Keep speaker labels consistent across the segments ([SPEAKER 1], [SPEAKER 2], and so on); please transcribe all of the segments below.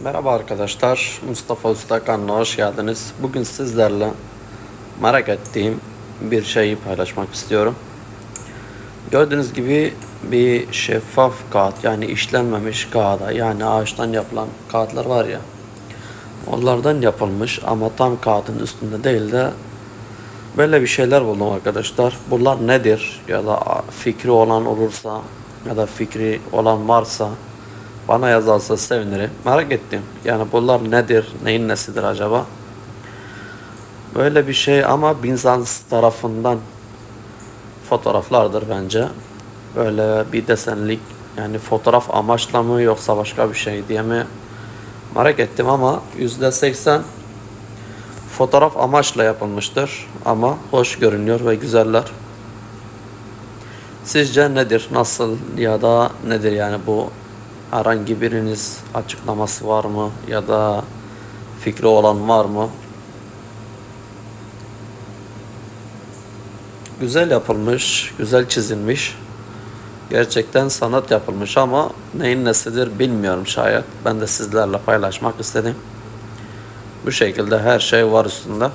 [SPEAKER 1] Merhaba arkadaşlar, Mustafa Usta kanalına hoş geldiniz. Bugün sizlerle merak ettiğim bir şeyi paylaşmak istiyorum. Gördüğünüz gibi bir şeffaf kağıt yani işlenmemiş kağıda yani ağaçtan yapılan kağıtlar var ya onlardan yapılmış ama tam kağıdın üstünde değil de böyle bir şeyler buldum arkadaşlar. Bunlar nedir ya da fikri olan olursa ya da fikri olan varsa bana yazarsa sevinirim. Merak ettim. Yani bunlar nedir? Neyin nesidir acaba? Böyle bir şey ama Bizans tarafından fotoğraflardır bence. Böyle bir desenlik yani fotoğraf amaçla mı yoksa başka bir şey diye mi merak ettim ama yüzde seksen fotoğraf amaçla yapılmıştır ama hoş görünüyor ve güzeller. Sizce nedir, nasıl ya da nedir yani bu herhangi biriniz açıklaması var mı ya da fikri olan var mı? Güzel yapılmış, güzel çizilmiş. Gerçekten sanat yapılmış ama neyin nesidir bilmiyorum şayet. Ben de sizlerle paylaşmak istedim. Bu şekilde her şey var üstünde.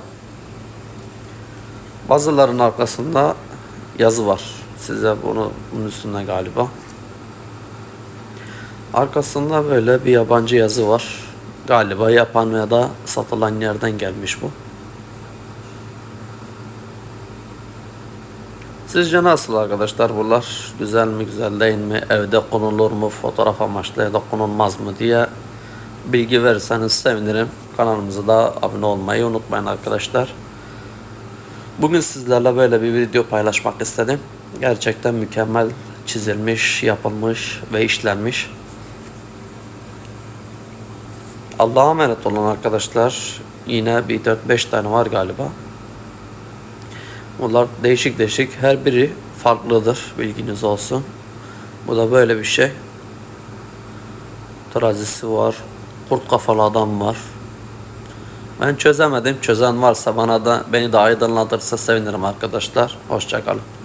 [SPEAKER 1] Bazılarının arkasında yazı var. Size bunu bunun üstünde galiba. Arkasında böyle bir yabancı yazı var. Galiba yapan ya da satılan yerden gelmiş bu. Sizce nasıl arkadaşlar bunlar? Güzel mi güzel değil mi? Evde konulur mu? Fotoğraf amaçlı ya da konulmaz mı diye bilgi verirseniz sevinirim. Kanalımıza da abone olmayı unutmayın arkadaşlar. Bugün sizlerle böyle bir video paylaşmak istedim. Gerçekten mükemmel çizilmiş, yapılmış ve işlenmiş. Allah'a emanet olun arkadaşlar. Yine bir 4-5 tane var galiba. Bunlar değişik değişik. Her biri farklıdır. Bilginiz olsun. Bu da böyle bir şey. Terazisi var. Kurt kafalı adam var. Ben çözemedim. Çözen varsa bana da beni de aydınlatırsa sevinirim arkadaşlar. Hoşçakalın.